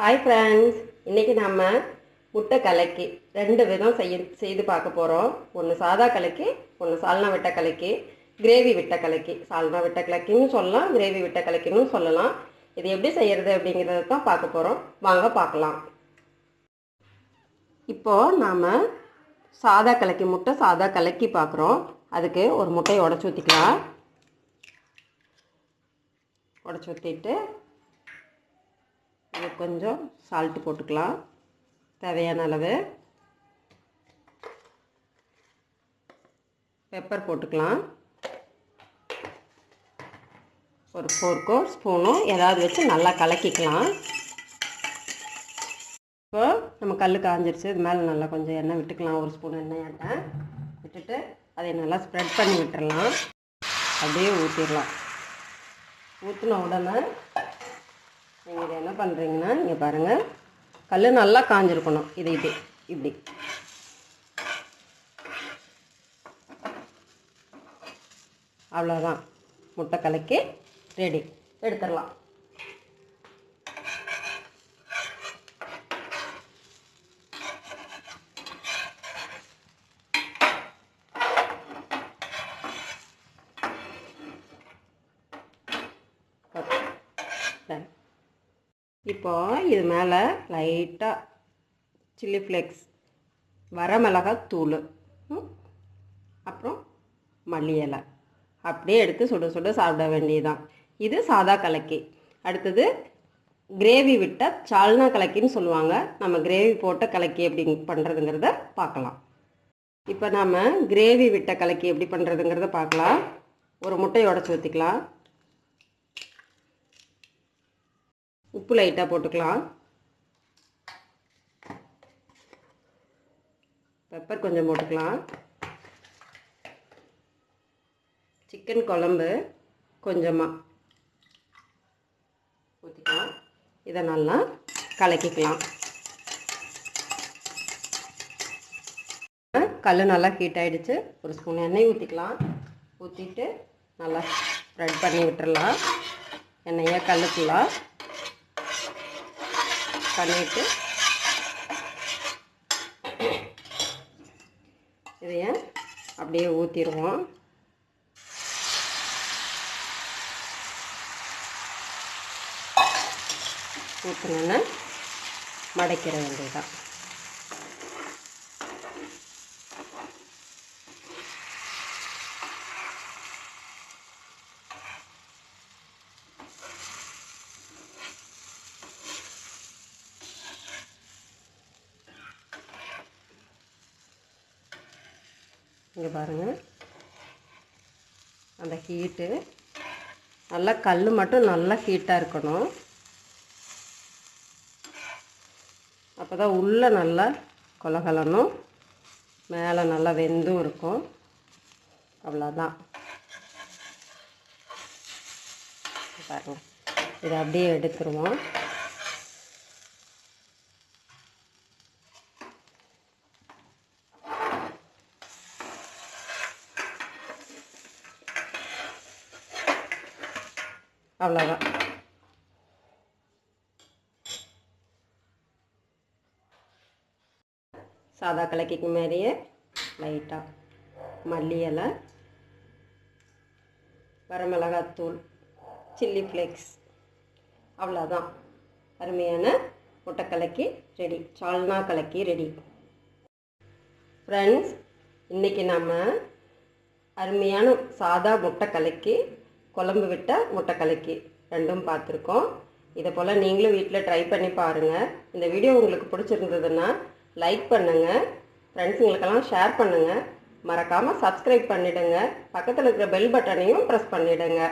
Hi friends இன்றைக்கி நம்ம முட்டை கலக்கி ரெண்டு விதம் செய்ய செய்து பார்க்க போகிறோம் ஒன்று சாதா கலக்கி ஒன்று சால்னா விட்ட கலக்கி கிரேவி விட்ட கலக்கி. சால்னா விட்ட கலக்கின்னு சொல்லலாம் கிரேவி விட்ட கலக்கின்னு சொல்லலாம். இது எப்படி செய்கிறது அப்படிங்கிறத தான் பார்க்க போகிறோம் வாங்க பார்க்கலாம். இப்போது நாம் சாதா கலக்கி முட்டை சாதா கலக்கி பார்க்குறோம். அதுக்கு ஒரு முட்டையை உடச்சி ஊற்றிக்கலாம் உடச்சி ஊற்றிட்டு கொஞ்சம் சால்ட்டு போட்டுக்கலாம். தேவையான அளவு. பெப்பர் போட்டுக்கலாம். ஒரு ஃபோர்க்கோ ஸ்பூனோ ஏதாவது வச்சு நல்லா கலக்கிக்கலாம். இப்போ நம்ம கல் காஞ்சிருச்சு. இது மேலே நல்லா கொஞ்சம் எண்ணெய் விட்டுக்கலாம். ஒரு ஸ்பூன் எண்ணெய் எண்ணெய் விட்டுட்டு அதை நல்லா ஸ்ப்ரெட் பண்ணி விட்டுறலாம். அப்படியே ஊற்றிடலாம் ஊற்றின உடனே நீங்கள் இதை என்ன பண்ணுறீங்கன்னா நீங்கள் பாருங்கள் கல் நல்லா காஞ்சிருக்கணும். இது இது இப்படி. அவ்வளோதான் முட்டை கலக்கி ரெடி எடுத்துடலாம். இப்போ இது மேலே லைட்டாக சில்லி ஃப்ளேக்ஸ் வரமிளகாய் தூள் அப்புறம் மல்லி இலை. அப்படியே எடுத்து சுட சுட சாப்பிட வேண்டியதுதான். இது சாதா கலக்கி. அடுத்தது கிரேவி விட்ட சால்னா கலக்கின்னு சொல்லுவாங்க. நம்ம கிரேவி போட்ட கலக்கி எப்படி பண்ணுறதுங்கிறத பார்க்கலாம். இப்போ நாம் கிரேவி விட்ட கலக்கி எப்படி பண்ணுறதுங்கிறத பார்க்கலாம். ஒரு முட்டையை உடச்சி ஊற்றிக்கலாம் உப்பு லைட்டாக போட்டுக்கலாம். பெப்பர் கொஞ்சம் போட்டுக்கலாம். சிக்கன் குழம்பு கொஞ்சமாக ஊற்றிக்கலாம் இதை நல்லா கலக்கிக்கலாம். கல் நல்லா ஹீட் ஆகிடுச்சு ஒரு ஸ்பூன் எண்ணெய் ஊற்றிக்கலாம் ஊற்றிட்டு நல்லா ஸ்ப்ரெட் பண்ணி விட்டுறலாம். எண்ணெயை கல்லுக்கலாம் பண்ணிவிட்டு இதைய அப்படியே ஊற்றிடுவோம் ஊற்றினோன்னு மடைக்கிற வேண்டியதுதான். இங்கே பாருங்கள் அந்த ஹீட்டு நல்லா கல் மட்டும் நல்லா ஹீட்டாக இருக்கணும். அப்போ தான் உள்ளே நல்லா கொலகலனும் மேலே நல்லா வெந்தும் இருக்கும். அவ்வளோதான் பாருங்கள் இதை அப்படியே எடுத்துருவோம். அவ்வளோதான் சாதா கலக்கிக்கு மாதிரியே லைட்டாக மல்லி இலை வரமிளகாத்தூள் சில்லி ஃப்ளேக்ஸ் அவ்வளோதான் அருமையான முட்டை கலக்கி ரெடி சால்னா கலக்கி ரெடி ஃப்ரெண்ட்ஸ் இன்றைக்கி நம்ம அருமையான சாதா முட்டை கலக்கி குழம்பு விட்ட முட்டை கலக்கி ரெண்டும் பார்த்துருக்கோம். இதை போல் நீங்களும் வீட்டில் ட்ரை பண்ணி பாருங்கள் இந்த வீடியோ உங்களுக்கு பிடிச்சிருந்ததுன்னா லைக் பண்ணுங்கள் ஃப்ரெண்ட்ஸுங்களுக்கெல்லாம் ஷேர் பண்ணுங்கள் மறக்காமல் சப்ஸ்கிரைப் பண்ணிவிடுங்க பக்கத்தில் இருக்கிற பெல் பட்டனையும் ப்ரெஸ் பண்ணிவிடுங்க